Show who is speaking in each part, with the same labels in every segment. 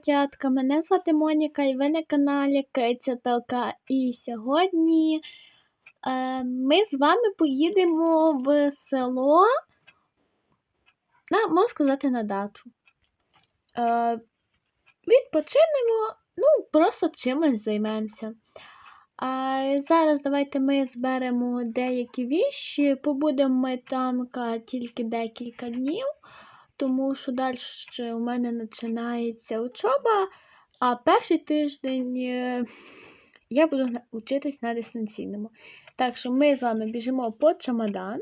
Speaker 1: котятка! Мене звати Моніка і ви на каналі Киця Талка. І сьогодні е, ми з вами поїдемо в село, на, можна сказати, на дачу. Е, відпочинемо, ну, просто чимось займемося. А зараз давайте ми зберемо деякі віші, побудемо ми там тільки декілька днів тому що далі у мене починається учоба, а перший тиждень е, я буду вчитись на дистанційному. Так що ми з вами біжимо по чемодан.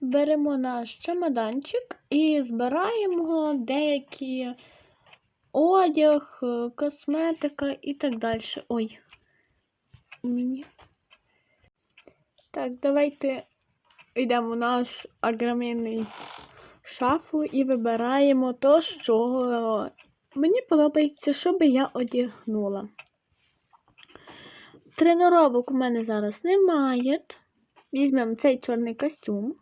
Speaker 1: Беремо наш чемоданчик і збираємо деякі одяг, е, косметика і так далі. Ой. Так, давайте йдемо в наш огроменний шафу і вибираємо то, що мені подобається, що би я одягнула. Тренировок у мене зараз немає. Візьмемо цей чорний костюм.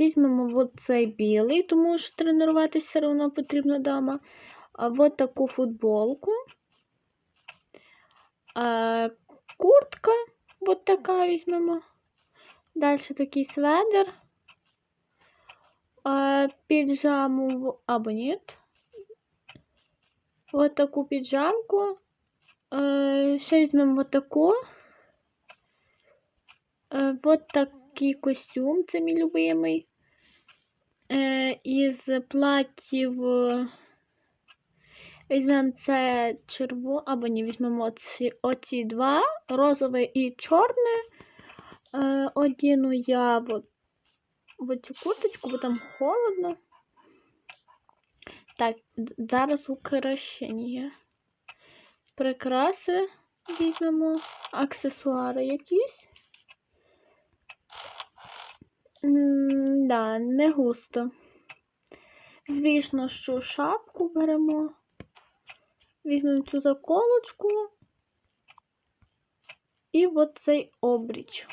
Speaker 1: Візьмемо от цей білий, тому що тренуватися все одно потрібно вдома. От таку футболку. Куртка, от така візьмемо. Далі такий сведер. Піджаму або ні. Вот таку піджамку. Ще візьмемо вот таку. Вот такий костюм, це мій любимий. Із платів візьмемо це черво, або ні, візьмемо оці, оці два, розове і чорне. Е, одіну я вот в цю курточку, бо там холодно. Так, зараз украшення. Прикраси візьмемо, аксесуари якісь. М да, не густо. Звісно, що шапку беремо. Візьмемо цю заколочку і от цей обріч.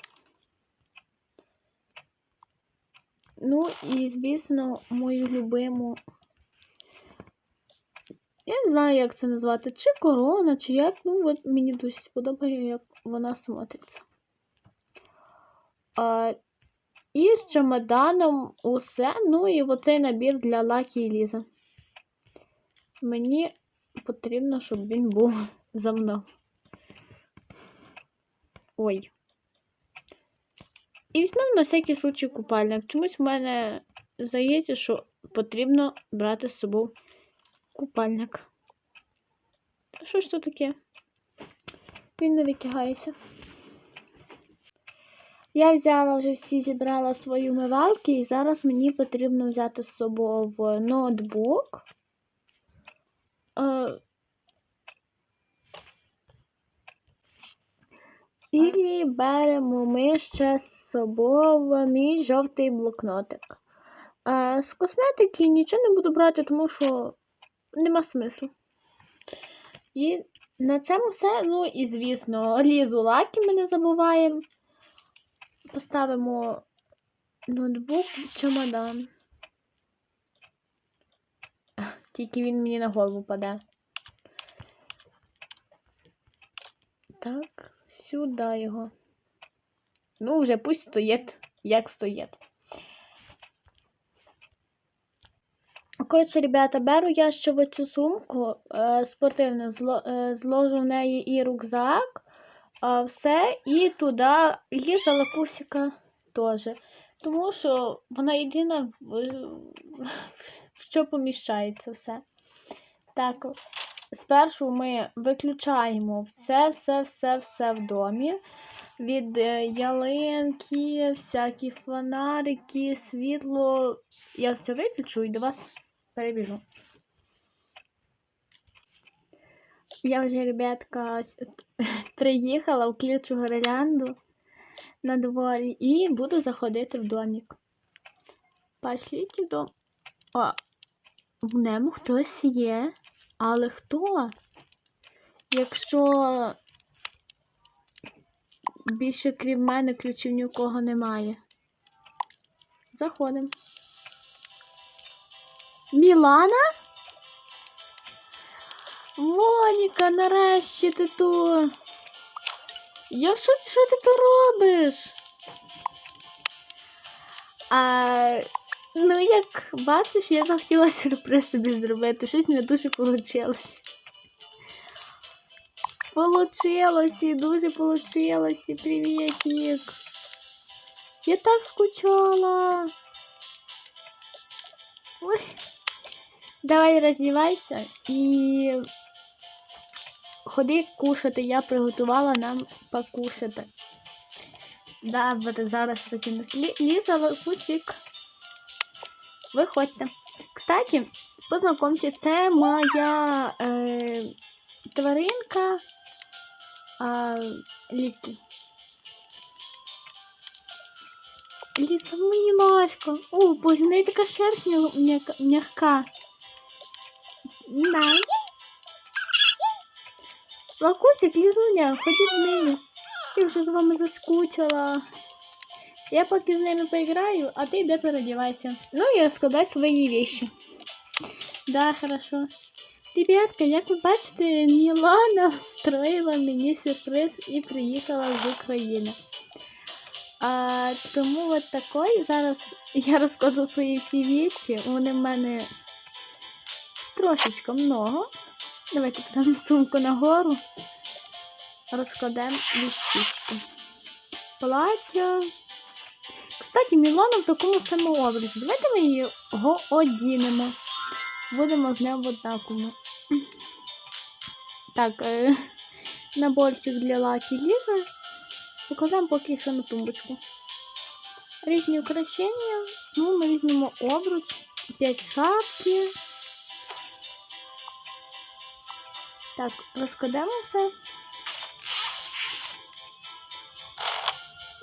Speaker 1: Ну і, звісно, мою любиму. Я не знаю, як це назвати, чи корона, чи як. Ну, от мені дуже сподобає, як вона смотриться. А, І з чемоданом усе. Ну і оцей набір для Лакі і Ліза. Мені потрібно, щоб він був за мною. Ой. І візьмемо на всякий случай купальник. Чомусь в мене здається, що потрібно брати з собою купальник. Що ж це таке? Він не витягається. Я взяла вже всі, зібрала свої умивалки, і зараз мені потрібно взяти з собою в ноутбук. І беремо ми ще з собою мій жовтий блокнотик. А з косметики нічого не буду брати, тому що нема смислу. І на цьому все. Ну і, звісно, лізу лаки ми не забуваємо. Поставимо ноутбук в чемодан. Тільки він мені на голову паде. Так, сюди його. Ну, вже пусть стоїть, як стоїть. Коротше, ребята, беру я ще в цю сумку е, спортивну, зло, е, зложу в неї і рюкзак, е, все, і туди ліза лапусика теж. Тому що вона єдина, що поміщається все. Так, спершу ми виключаємо все-все-все-все в домі від е, ялинки, всякі фонарики, світло. Я все виключу і до вас перебіжу. Я вже, ребятка, приїхала в Клічу Гирлянду на дворі і буду заходити в домик. Пошліть в. О, в ньому хтось є, але хто? Якщо більше крім мене ключів ні у кого немає. Заходимо. Мілана? Моніка, нарешті ти тут. Я що, що ти тут робиш? А, ну, як бачиш, я захотіла сюрприз тобі зробити. Щось не дуже вийшло. Получилось, і дуже получилось. І привітик. Я так скучала. Ой. Давай роздівайся і ходи кушати. Я приготувала нам покушати. Да, буде зараз роздінусь. Лі- Ліза, Лакусик. Виходьте. Кстати, познайомся, це моя е, тваринка а, Лікі. Ліса, мені ласка. О, боже, в неї така шерсть м'я- м'яка- м'яка. Да. Лакусик, лізуня, ходіть з ними. Я вже з вами заскучила. Я поки з ними поіграю, а ти йди переодівайся. Ну і розкладай свої вещи. Да, хорошо. Ребятка, як ви бачите, Мілана встроїла мені сюрприз і приїхала з України. А, тому от такой. Зараз я розкладу свої всі вещи. Вони в мене трошечки много. Давайте поставимо сумку нагору. Розкладемо лістички. Плаття. Кстати, Мілана в такому самому образі. Давайте ми її одінемо. Будемо з ним в однаковому. Так, е, наборчик для лаки ліжа. Покладемо поки що на тумбочку. Різні украшення. Ну, ми візьмемо обруч, 5 шапки. Так, розкладемо все.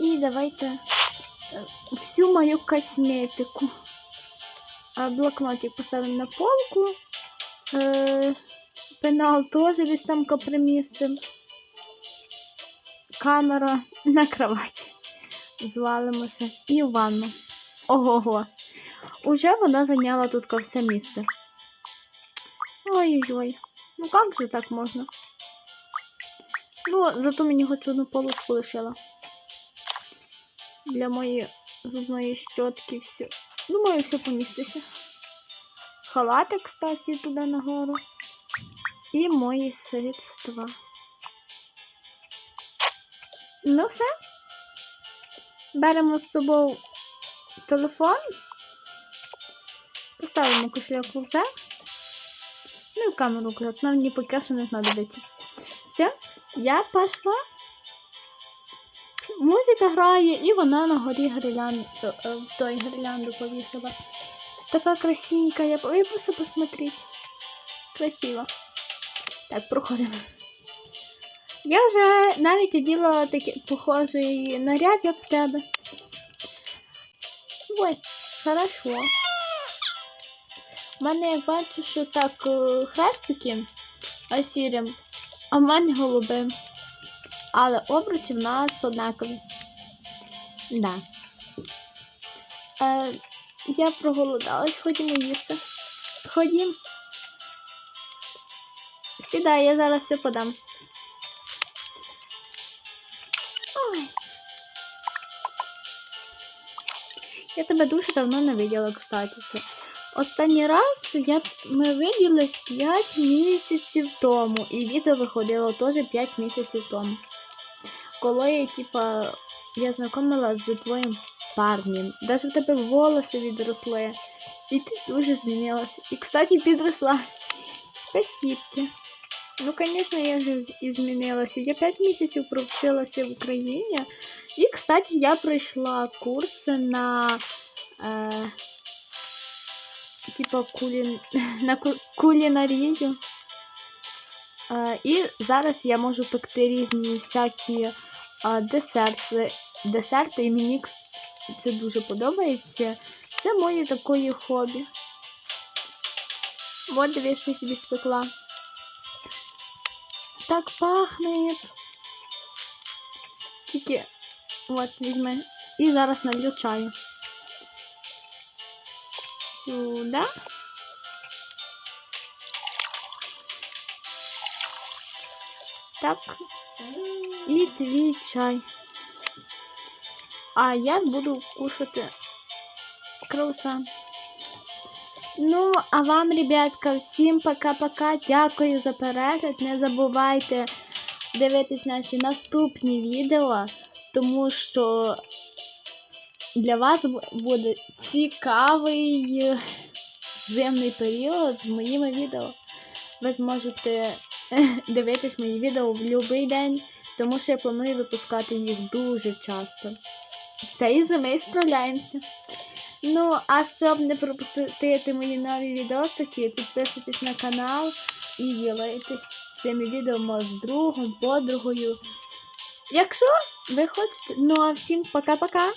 Speaker 1: І давайте всю мою косметику. А блокнотик поставимо на полку. Е, пенал теж десь там капримістим. Камера на кроваті. Звалимося. І ванну. Ого-го. Уже вона зайняла тут все місце. Ой-ой-ой. Ну как же так можна? Ну, зато мені хоч одну полочку лишила. Для моєї зубної щотки все. Думаю, все поміститься. Халати, кстати, туди нагору. І мої средства. Ну все. Беремо з собою телефон. Поставимо кошельок в рюкзак. Ну и камеру. Нам не пока что не знадобиться. Все, я пошла. Музика грає, і вона на горі гірлянду, в той гірлянду повісила. Така красивенька, я я просто посмотреть. Красиво. Так, проходимо. Я вже навіть оділа такий похожий наряд, як в тебе. Ой, хорошо. У мене, як бачу, що так е, хрестики сірим, а в мене голубим. Але обручі в нас однакові. Да. Е, я проголодалась, ходімо їсти. Ходім. Сідай, я зараз все подам. Ой. Я тебе дуже давно не виділа, кстати. Останній раз я, ми виділись 5 місяців тому, і відео виходило теж 5 місяців тому. Коли типа, я знайомилась з твоїм парнем. Даже в тебе волоси відросли. І ти дуже змінилася. І, кстати, підросла. Спасибо. Ну, конечно, я же і змінилася. Я 5 місяців провчилася в Україні. І, кстати, я пройшла курси на. Е, типа кулін... на ку- кулінарію. Е, і зараз я можу пекти різні всякі е, десерти, десерти, і мені це дуже подобається. Це моє таке хобі. Вот дивись, що я тобі спекла. Так пахне. Тільки, от, візьми. І зараз налью чаю. сюди. Так. І твій чай. А я буду кушати круасан. Ну, а вам, ребятка, всім пока-пока. Дякую за перегляд. Не забувайте дивитись наші наступні відео, тому що для вас буде цікавий е, зимний період з моїми відео. Ви зможете дивитись мої відео в будь-який день, тому що я планую випускати їх дуже часто. Цієї зими справляємося. Ну, а щоб не пропустити мої нові відосики, підписуйтесь на канал і ділитесь цими відео з другом, подругою. Якщо ви хочете. Ну а всім пока-пока!